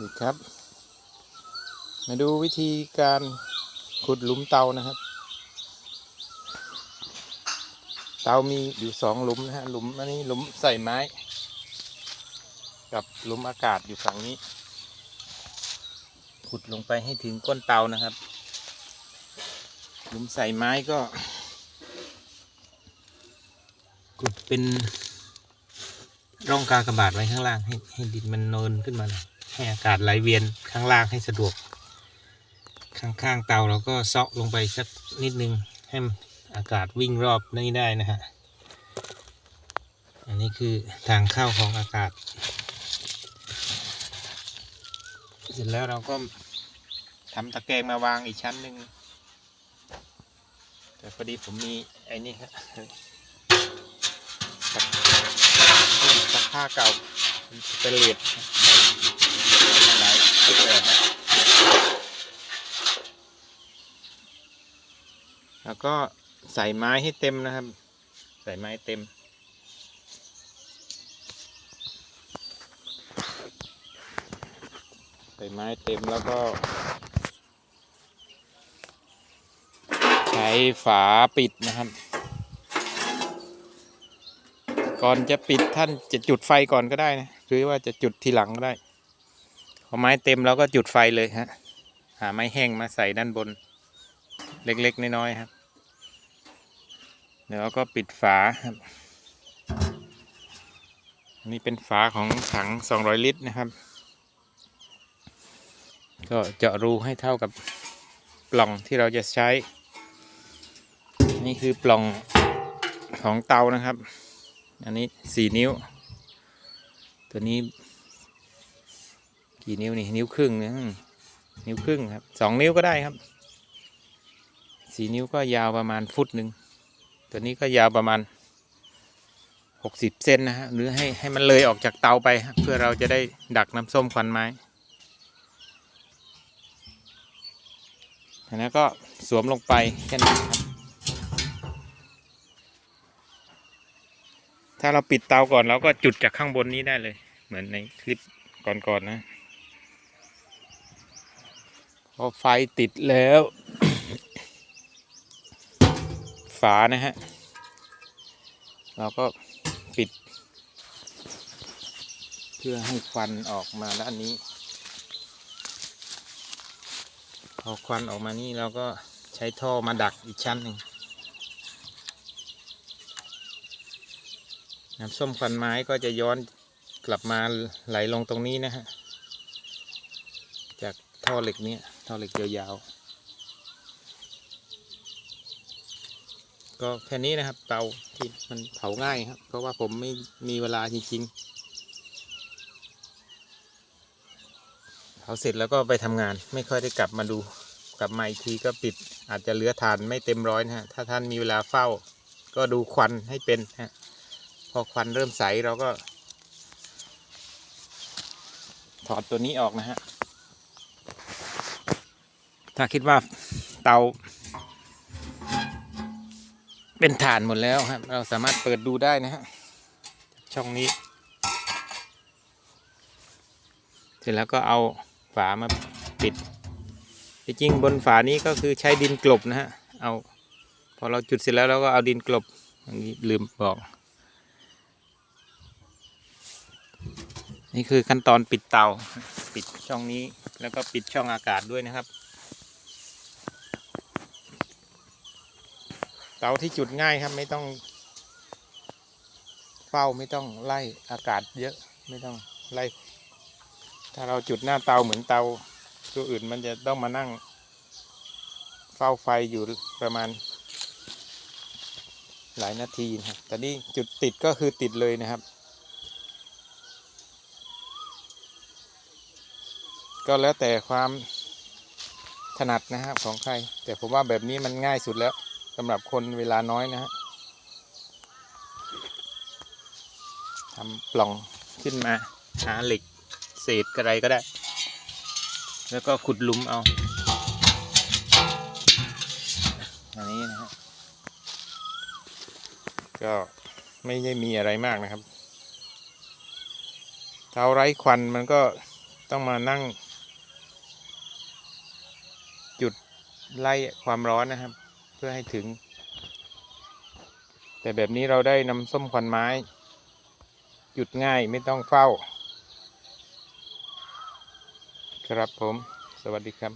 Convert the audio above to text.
อีกครับ มาดูวิธีการขุดหลุมเตานะครับ เตามีอยู่สองหลุมนะฮะหลุมอันนี้หลุมใส่ไม้ กับหลุมอากาศอยู่ฝั่งนี้ ขุดลงไปให้ถึงก้นเตานะครับ หลุมใส่ไม้ก็ขุดเป็นร่องกากระบาทไว้ข้างล่างให้ให้ดินมันเนินขึ้นมาหน่อย ให้อากาศไหลเวียนข้างล่างให้สะดวก ข้างๆเตาเราก็เซาะลงไปสักนิดนึงให้อากาศวิ่งรอบนี้ได้นะฮะ อันนี้คือทางเข้าของอากาศ เสร็จแล้วเราก็ทำตะแกรงมาวางอีกชั้นหนึ่งแต่พอดีผมมีไอ้นี่ครับตะผ้าเก่าเป็นเตนเลสหลายรูปแบบแล้ว ก็ใส่ไม้ให้เต็มนะครับ ใส่ไม้เต็ม ใส่ไม้เต็มแล้วก็ ใช้ฝาปิดนะครับ ก่อนจะปิดท่านจะจุดไฟก่อนก็ได้นะหรือว่าจะจุดทีหลังก็ได้พอไม้เต็มเราก็จุดไฟเลยฮะหาไม้แห้งมาใส่ด้านบน เล็กๆน้อยๆครับ เดี๋ยวเราก็ปิดฝาครับ นี่เป็นฝาของถัง 200 ลิตรนะครับ ก็เจาะรูให้เท่ากับปล่องที่เราจะใช้ นี่คือปล่องของเตานะครับ อันนี้สี่นิ้ว ตัวนี้ กี่นิ้วนี่นิ้วครึ่งนะนิ้วครึ่งครับสองนิ้วก็ได้ครับสี่นิ้วก็ยาวประมาณฟุตหนึ่ง ตัวนี้ก็ยาวประมาณหกสิบเซนนะฮะหรือให้ให้มันเลยออกจากเตาไป เพื่อเราจะได้ดักน้ำส้มควันไม้อันนั้นก็สวมลงไปแค่นี้ครับถ้าเราปิดเตาก่อนเราก็จุดจากข้างบนนี้ได้เลย เหมือนในคลิปก่อนๆนนะพอไฟติดแล้ว ฝานะฮะ เราก็ปิด เพื่อให้ควันออกมาด้านนี้ พอควันออกมานี่เราก็ใช้ท่อมาดักอีกชั้นหนึ่งน้ำส้มควันไม้ก็จะย้อนกลับมาไหลลงตรงนี้นะฮะ จากท่อเหล็กเนี้ยท่อเหล็กยาวๆ ก็แค่นี้นะครับเตาที่มันเผาง่ายครับ เพราะว่าผมไม่มีเวลาจริงๆเผาเสร็จแล้วก็ไปทำงาน ไม่ค่อยได้กลับมาดู กลับมาอีกทีก็ปิด อาจจะเหลือทานไม่เต็มร้อยนะฮะถ้าท่านมีเวลาเฝ้า ก็ดูควันให้เป็นฮะพอควันเริ่มใสเราก็ ถอดตัวนี้ออกนะฮะถ้าคิดว่าเตา เป็นฐานหมดแล้วครับ เราสามารถเปิดดูได้นะฮะช่องนี้ เสร็จแล้วก็เอาฝามาปิดจริงบนฝานี้ก็คือใช้ดินกลบนะฮะเอาพอเราจุดเสร็จแล้วเราก็เอาดินกลบอันนี้ลืมบอกนี่คือขั้นตอนปิดเตา ปิดช่องนี้แล้วก็ปิดช่องอากาศด้วยนะครับ เตาที่จุดง่ายครับ ไม่ต้องเฝ้าไม่ต้องไล่อากาศเยอะไม่ต้องไล่ ถ้าเราจุดหน้าเตาเหมือนเตาตัวอื่นมันจะต้องมานั่ง เฝ้าไฟอยู่ประมาณ หลายนาทีนะครับแต่นี่จุดติดก็คือติดเลยนะครับ ก็แล้วแต่ความถนัดนะครับของใคร แต่ผมว่าแบบนี้มันง่ายสุดแล้ว สำหรับคนเวลาน้อยนะฮะทำปล่องขึ้นมาหาเหล็กเศษอะไรก็ได้ แล้วก็ขุดหลุมเอา อันนี้นะฮะก็ไม่ได้มีอะไรมากนะครับเตาไร้ควันมันก็ต้องมานั่ง จุดไล่ความร้อนนะครับ พื่อให้ถึง แต่แบบนี้เราได้น้ำส้มควันไม้ หยุดง่ายไม่ต้องเฝ้า ครับผม สวัสดีครับ